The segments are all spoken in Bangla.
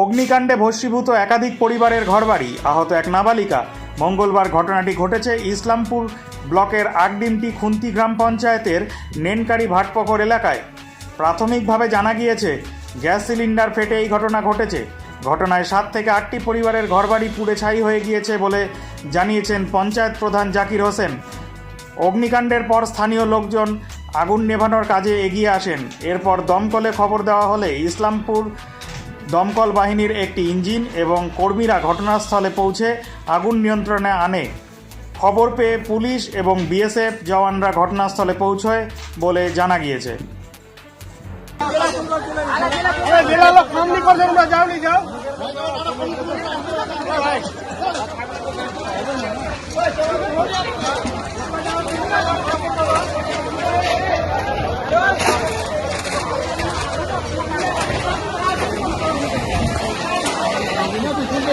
অগ্নিকাণ্ডে ভস্মীভূত একাধিক পরিবারের ঘরবাড়ি, আহত এক নাবালিকা। মঙ্গলবার ঘটনাটি ঘটেছে ইসলামপুর ব্লকের আগডিমটি খুন্তি গ্রাম পঞ্চায়েতের নেনকারি ভাটপকর এলাকায়। প্রাথমিকভাবে জানা গিয়েছে, গ্যাস সিলিন্ডার ফেটে এই ঘটনা ঘটেছে। ঘটনায় সাত থেকে আটটি পরিবারের ঘরবাড়ি পুড়ে ছাই হয়ে গিয়েছে বলে জানিয়েছেন পঞ্চায়েত প্রধান জাকির হোসেন। অগ্নিকাণ্ডের পর স্থানীয় লোকজন আগুন নেভানোর কাজে এগিয়ে আসেন। এরপর দমকলে খবর দেওয়া হলে ইসলামপুর দমকল বাহিনীর একটি ইঞ্জিন এবং কর্মীরা ঘটনাস্থলে পৌঁছে আগুন নিয়ন্ত্রণে আনে। খবর পেয়ে পুলিশ এবং বিএসএফ জওয়ানরা ঘটনাস্থলে পৌঁছয় বলে জানা গিয়েছে।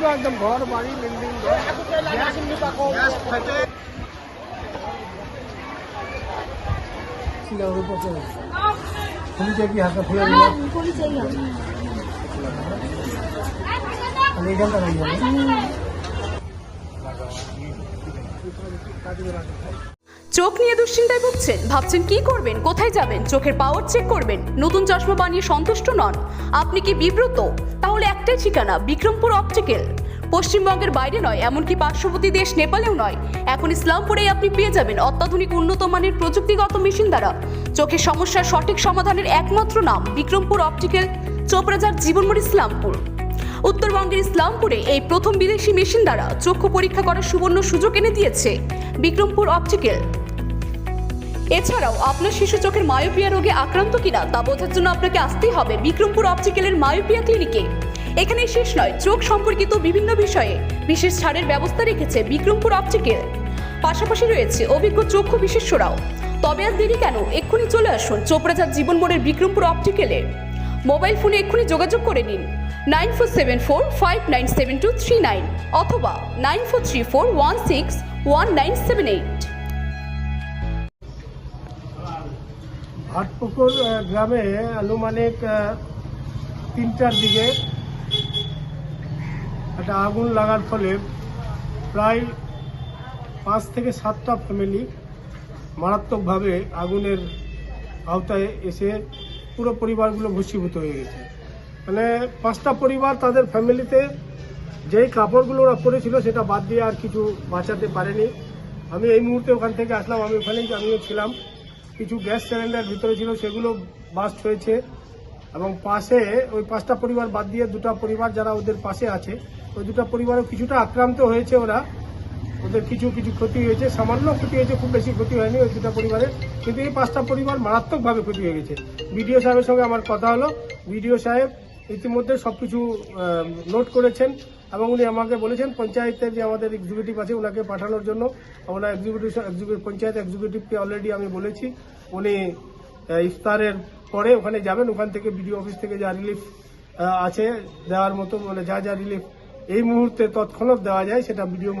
পুরো একদম ঘর বাড়ি বিল্ডিং ফেটে কি হাতে ফুলে এইখানটা নাই চোখ নিয়ে দুশ্চিন্তায় ভুগছেন? ভাবছেন কি করবেন? কোথায় যাবেন? চোখের পাওয়ার চেক করবেন? নতুন চশমা বানিয়ে সন্তুষ্ট নন? আপনি কি বিব্রত? তাহলে একটাই ঠিকানা, বিক্রমপুর অপটিক্যাল পশ্চিমবঙ্গের বাইরে নয়, এমনকি পার্শ্ববর্তী দেশ নেপালেও নয়। এখন ইসলামপুরেই আপনি পেয়ে যাবেন অত্যাধুনিক উন্নত মানের প্রযুক্তিগত মেশিন দ্বারা। চোখের সমস্যার সঠিক সমাধানের একমাত্র নাম, বিক্রমপুর অপটিক্যাল চোপড়াজার জীবনমোড় ইসলামপুর। উত্তরবঙ্গের ইসলামপুরে এই প্রথম বিদেশি মেশিন দ্বারা চক্ষু পরীক্ষা করার সুবর্ণ সুযোগ এনে দিয়েছে বিক্রমপুর অপটিক্যাল। এছাড়াও আপনার শিশু চোখের মায়োপিয়া রোগে আক্রান্ত কিনা তা বোঝার জন্য আপনাকে আসতেই হবে বিক্রমপুর অপটিক্যালের মায়োপিয়া ক্লিনিকে। এখানে শেষ নয়, চোখ সম্পর্কিত বিভিন্ন বিষয়ে বিশেষ ছাড়ের ব্যবস্থা রেখেছে বিক্রমপুর অপটিক্যাল। পাশাপাশি রয়েছে অভিজ্ঞ চক্ষু বিশেষ্যরাও তবে আর দেরি কেন? এক্ষুনি চলে আসুন চোপড়াজার জীবন মোড়ের বিক্রমপুর অপটিক্যালে। মোবাইল ফোনে এক্ষুনি যোগাযোগ করে নিন nine four seven four five nine seven two three nine অথবা nine four three four one six one nine seven eight. Bhatpukur গ্রামে আনুমানিক তিনটার দিকে একটা আগুন লাগার ফলে প্রায় পাঁচ থেকে সাতটা ফ্যামিলি মারাত্মকভাবে আগুনের আওতায় এসে পুরো পরিবারগুলো ভস্মীভূত হয়ে গেছে। মানে পাঁচটা পরিবার তাদের ফ্যামিলিতে যেই কাপড়গুলো ওরা পরেছিল সেটা বাদ দিয়ে আর কিছু বাঁচাতে পারেনি। আমি এই মুহূর্তে ওখান থেকে আসলাম, আমি ওখানেই আমিও ছিলাম। কিছু গ্যাস সিলিন্ডার ভিতরে ছিল, সেগুলো বাস্ট হয়েছে এবং পাশে ওই পাঁচটা পরিবার বাদ দিয়ে দুটো পরিবার যারা ওদের পাশে আছে, ওই দুটো পরিবারও কিছুটা আক্রান্ত হয়েছে ওরা। ওদের কিছু কিছু ক্ষতি হয়েছে, সামান্য ক্ষতি হয়েছে, খুব বেশি ক্ষতি হয়নি ওই দুটো পরিবারের। কিন্তু এই পাঁচটা পরিবার মারাত্মকভাবে ক্ষতি হয়ে গেছে। বিডিও সাহেবের সঙ্গে আমার কথা হলো। বিডিও সাহেব ইতিমধ্যে সবকিছু আহ, নোট করেছেন এবং উনি আমাকে বলেছেন পঞ্চায়েতের যে আমাদের এক্সিকিউটিভ আছে ওনাকে পাঠানোর জন্য। আমরা এক্সিকিউটিভ এক্সিকিউটিভ পঞ্চায়েত এক্সিকিউটিভকে অলরেডি আমি বলেছি উনি ইফতারের পরে ওখানে যাবেন। ওখান থেকে বিডিও অফিস থেকে যা রিলিফ আছে দেওয়ার মতো মানে যা যা রিলিফ এই মুহূর্তে তৎক্ষণাৎ দেওয়া যায় সেটা বিডিও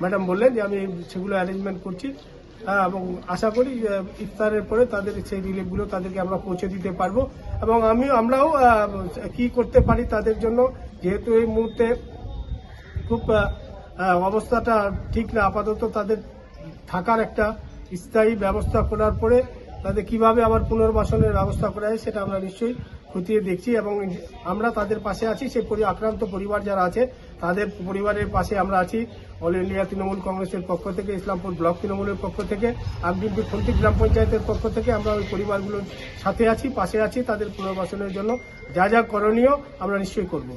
ম্যাডাম বললেন যে আমি সেগুলো অ্যারেঞ্জমেন্ট করছি। হ্যাঁ, এবং আশা করি ইফতারের পরে তাদের সেই রিলিফগুলো তাদেরকে আমরা পৌঁছে দিতে পারব। এবং আমি আমরাও কি করতে পারি তাদের জন্য যেহেতু এই মুহূর্তে খুব অবস্থাটা ঠিক না আপাতত তাদের থাকার একটা স্থায়ী ব্যবস্থা করার পরে তাদের কীভাবে আবার পুনর্বাসনের ব্যবস্থা করা যায় সেটা আমরা নিশ্চয়ই খতিয়ে দেখছি এবং আমরা তাদের পাশে আছি। সেই আক্রান্ত পরিবার যারা আছে, তাদের পরিবারের পাশে আমরা আছি। অল ইন্ডিয়া তৃণমূল কংগ্রেসের পক্ষ থেকে, ইসলামপুর ব্লক তৃণমূলের পক্ষ থেকে আমদিনপুর খন্তি গ্রাম পঞ্চায়েতের পক্ষ থেকে আমরা ওই পরিবারগুলোর সাথে আছি, পাশে আছি তাদের পুনর্বাসনের জন্য। যা যা করণীয় আমরা নিশ্চয়ই করব।